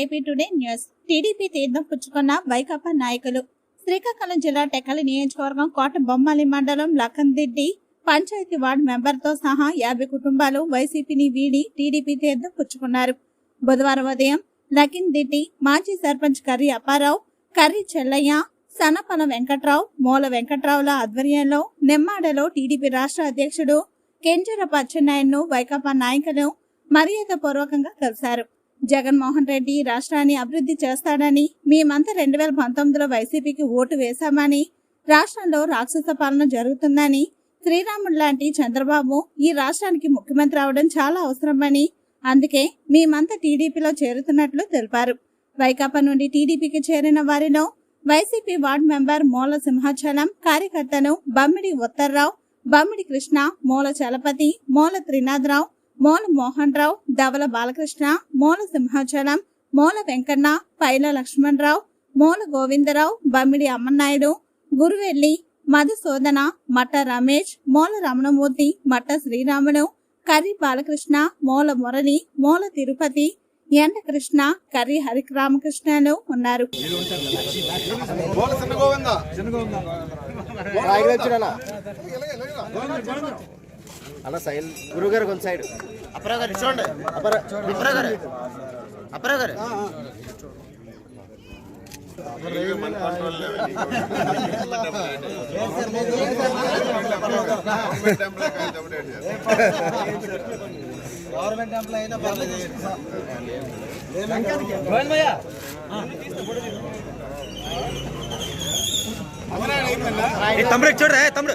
AP today news. TDP తీర్థం పుచ్చుకున్న వైకాపా నాయకులు శ్రీకాకుళం జిల్లా టెక్కలి నియోజకవర్గం కోట బొమ్మాలి మండలం లఖన్దిడ్డి పంచాయతీ వార్డు మెంబర్తో సహా యాభై కుటుంబాలు వైసీపీని వీడి టీడీపీ తీర్థం పుచ్చుకున్నారు. బుధవారం ఉదయం లఖిన్దిడ్డి మాజీ సర్పంచ్ కర్రీ అప్పారావు కర్రీ చెల్లయ్య సనపన వెంకట్రావు మూల వెంకట్రావుల ఆధ్వర్యంలో నెమ్మాడలో టీడీపీ రాష్ట్ర అధ్యక్షుడు కెంజరపు అచ్చెన్నాయుడును వైకాపా నాయకులు మర్యాద పూర్వకంగా కలిశారు. జగన్మోహన్ రెడ్డి రాష్ట్రాన్ని అభివృద్ధి చేస్తాడని మేమంతా రెండు వేల పంతొమ్మిదిలో వైసీపీకి ఓటు వేశామని రాష్ట్రంలో రాక్షస పాలన జరుగుతుందని శ్రీరాముడు లాంటి చంద్రబాబు ఈ రాష్ట్రానికి ముఖ్యమంత్రి అవడం చాలా అవసరమని అందుకే మేమంతా టీడీపీలో చేరుతున్నట్లు తెలిపారు. వైకాపా నుండి టీడీపీకి చేరిన వారిలో వైసీపీ వార్డు మెంబర్ మూల సింహాచలం కార్యకర్తను బమ్మిడి ఉత్తర్రావు బమ్మిడి కృష్ణ మూల చలపతి మూల త్రినాథరావు మూల మోహన్ రావు ధవల బాలకృష్ణ మూల సింహాచలం మూల వెంకన్న పైల లక్ష్మణరావు మూల గోవిందరావు బమ్మిడి అమ్మనాయుడు గురువెల్లి మధుసూదన మట్ట రమేష్ మూల రమణమూర్తి మట్ట శ్రీరాములు కర్రి బాలకృష్ణ మూల మురళి మూల తిరుపతి ఎండ కృష్ణ కర్రి హరిరామకృష్ణలు ఉన్నారు. చిన్న అలా సైడ్ గురువు గారు కొంచెం సైడ్. అప్పరా గారు చూడండి అప్పరా గారు అప్పరా గారు గవర్నమెంట్ ఎంప్లాయ్ అయినా పర్లేదు తమ్ముడు చూడరా తమ్ముడు.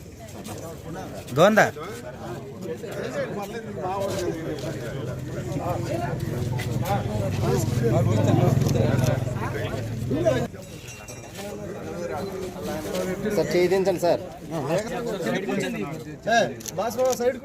గోందా సార్ చేయించండి సార్.